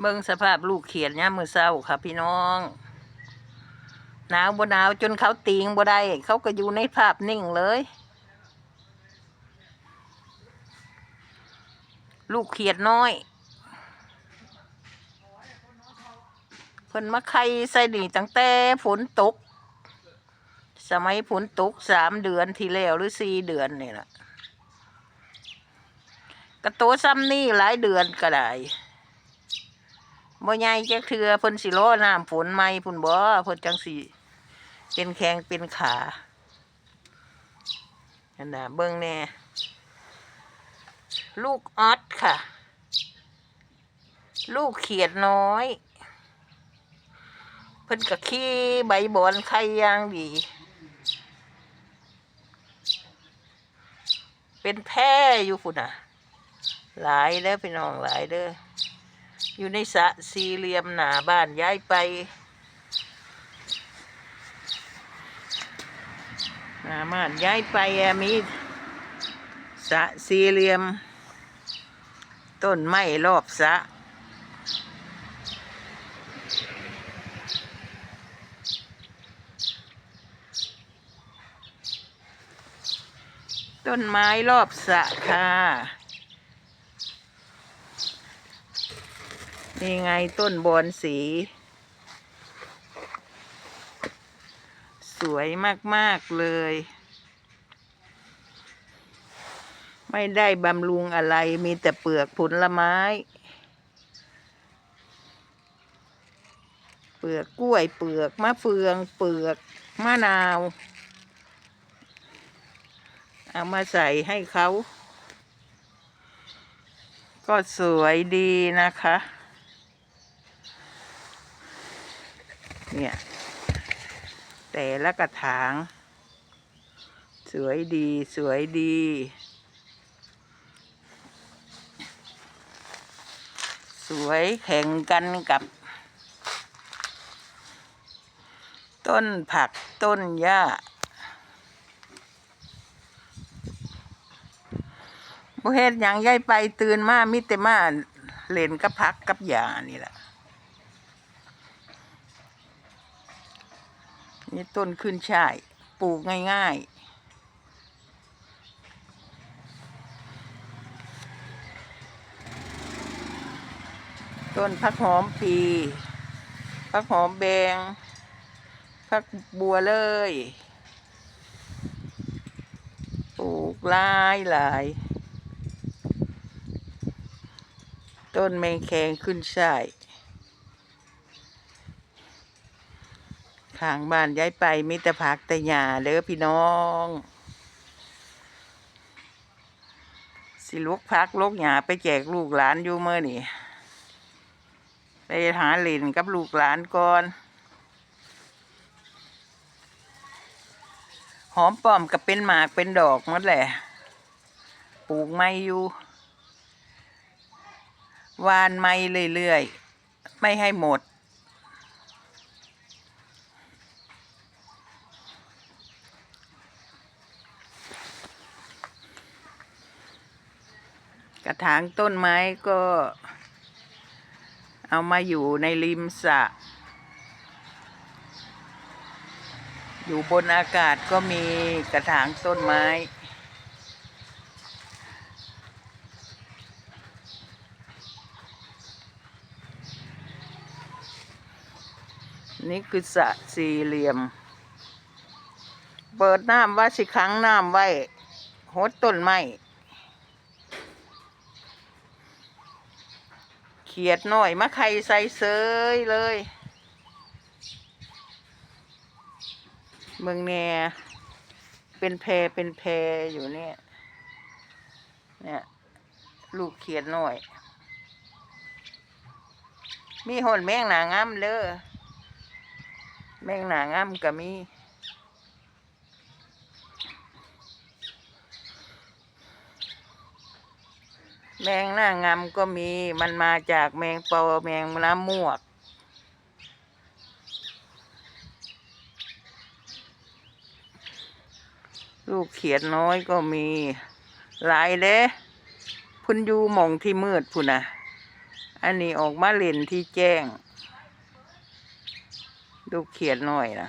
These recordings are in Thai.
เบิ่งสภาพลูกเขียดเนี่ยมมือเศร้าค่ะ พี่น้องหนาวบ่หนาวจนเขาตีงบ่ได้เขาก็อยู่ในภาพนิ่งเลย ลูกเขียดน้อยเพิ่นมาไข่ใส่ดีตั้งแต่ฝนตก สมัยฝนตกสามเดือนที่แล้วหรือสี่เดือนนี่แหละกระโตซ้ำนี่หลายเดือนก็ได้ บ่ใหญ่จักเทือเพิ่นสิรอน้ำฝนใหม่พุ่นบ่เพิ่นจังสิเป็นแข้งเป็นขาอันน่ะเบิ่งแน่ลูกออดค่ะ ลูกเขียดน้อย เพิ่นก็ขี้ใบบอนไข่ย่างดี เป็นแพร่อยู่พุ่นอะ หลายเด้อพี่น้องหลายเด้อ อยู่ในสระสี่เหลี่ยมหนาบ้านย้ายไปหนาบ้านย้ายไปมีสระสี่เหลี่ยม ต้นไม้รอบสระต้นไม้รอบสระค่ะ นี่ไงต้นบอนสี สวยมาก ๆ เลย ไม่ได้บำรุงอะไรมีแต่เปลือกผลไม้ เปลือกกล้วยเปลือกมะเฟือง เปลือกมะนาว เอามาใส่ให้เขาก็สวยดีนะคะ เนี่ย แต่ละกระถาง สวยดีสวยดี สวยแข่งกันกับ ต้นผักต้นหญ้าบ่เฮ็ดหยังย้ายไปตื่นมามิแต่มาเล่นกับผักกับหญ้านี่แหละ นี่ต้นขึ้นช่ายปลูกง่าย ๆต้นพักหอมปีพักหอมแบงพักบัวเลยปลูกลายหลาย ต้นแมงแคงขึ้นช่าย ทางบ้านย้ายไปมิตรพักแต่หญ้าเด้อพี่น้อง สิลูกพักลูกหญ้าไปแจกลูกหลานอยู่เมื่อนี่ไปหาเล่นกับลูกหลานก่อนหอมป้อมกับเป็นหมากเป็นดอกมดแหละ ปลูกไม้อยู่วานไม้เรื่อยๆ ไม่ให้หมด กระถางต้นไม้ก็ เอามาอยู่ในริมสระอยู่บนอากาศก็มีกระถางต้นไม้ นี่คือสระสี่เหลี่ยม เปิดน้ำว่าสิครั้งน้ำไว้หดต้นไม้ ขียดหน่อยมะไข่ใส่เซยเลยเมืองแน่เป็นแพเป็นแพอยู่เนี่ยเนี่ยลูกเขียดหน่อย มีหนแมงหนางามเด้อแมงหนางามก็มี แมงหน้างามก็มีมันมาจากแมงปอแมงน้ำมวก ลูกเขียดน้อยก็มี หลายเด้พุ่นยูมองที่มืดพุ่นนะอันนี้ออกมาเล่นที่แจ้งดูกเขียนน่อยนะ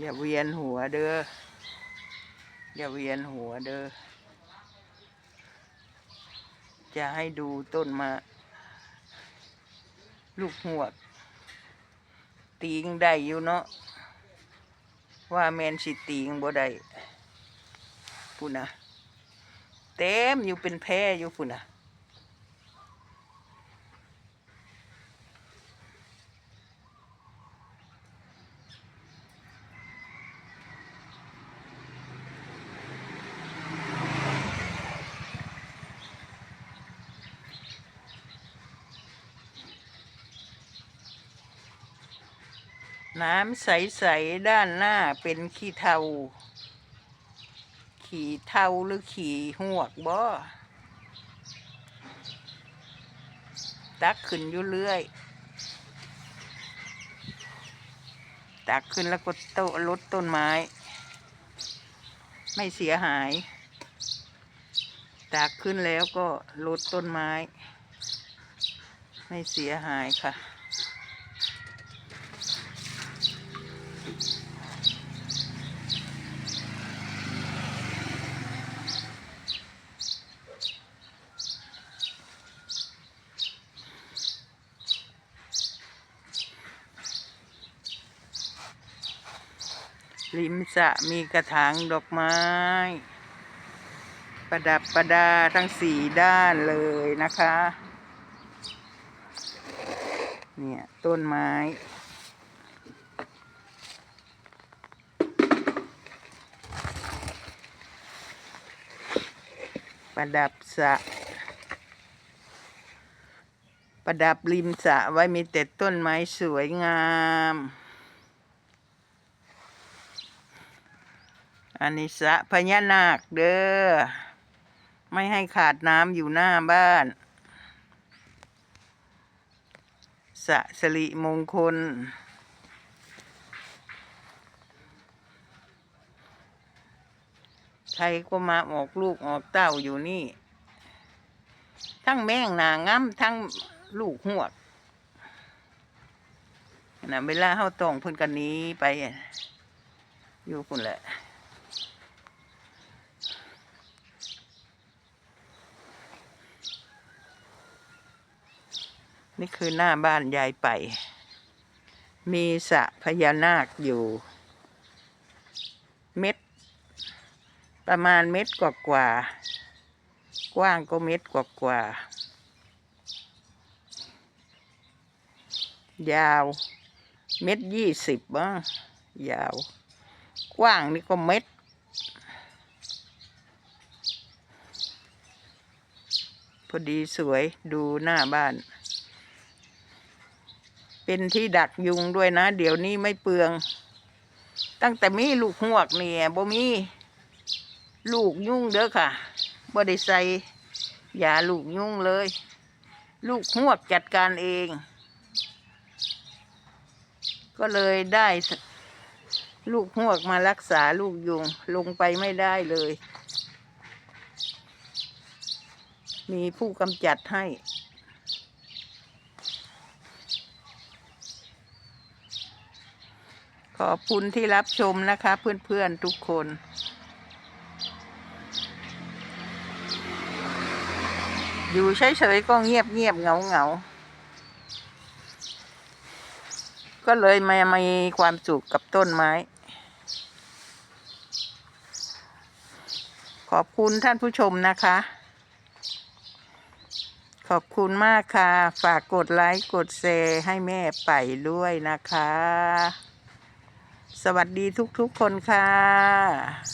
อย่าเวียนหัวเด้อ อย่าเวียนหัวเด้อ จะให้ดูต้นมา ลูกหวตีงได้อยู่เนาะ ว่าแมนสิตีงบ่ได้พูนนะเต็มอยู่เป็นแพร่อยู่พูนนะ น้ำใส ๆ ด้านหน้าเป็นขี้เทา ขี่เทาหรือขี่หวกบ่ตักขึ้นอยู่เรื่อย ตักขึ้นแล้วก็โตลดต้นไม้ ไม่เสียหาย ตักขึ้นแล้วก็ลดต้นไม้ ไม่เสียหายค่ะ ริมสระมีกระถางดอกไม้ ประดับประดาทั้งสี่ด้านเลยนะคะ เนี่ยต้นไม้ประดับสระประดับริมสระไว้มีแต่ต้นไม้สวยงาม อันนี้สะพญานาคเด้อ ไม่ให้ขาดน้ำอยู่หน้าบ้าน สะสริมงคล ใครก็มาออกลูกออกเต้าอยู่นี่ ทั้งแม่งนางง้ำทั้งลูกหวกนะเวลาเฮาต้องพิ่นกันนี้ไป อยู่พุ่นแหละ นี่คือหน้าบ้านยายไป มีสระพญานาคอยู่ เม็ด ประมาณเม็ดกว่ากว่า กว้างก็เม็ดกว่ากว่า ยาว เม็ดยี่สิบบ้างยาว กว้างนี่ก็เม็ดพอดีสวยดูหน้าบ้าน เป็นที่ดักยุงด้วยนะ เดี๋ยวนี้ไม่เปลือง ตั้งแต่มีลูกหวกเนี่ยบ่มีลูกยุ่งเด้อค่ะบ่ได้ใส่ยาลูกยุ่งเลย ลูกหวกจัดการเอง ก็เลยได้ลูกหวกมารักษาลูกยุงลงไปไม่ได้เลย มีผู้กำจัดให้ ขอบคุณที่รับชมนะคะ เพื่อนๆทุกคนอยู่เฉยๆก็เงียบเงียบๆเหงาเงาๆก็เลยมามีความสุขกับต้นไม้ ขอบคุณท่านผู้ชมนะคะ ขอบคุณมากค่ะ ฝากกดไลค์ กดแชร์ให้แม่ไปด้วยนะคะ สวัสดีทุกๆคนค่ะ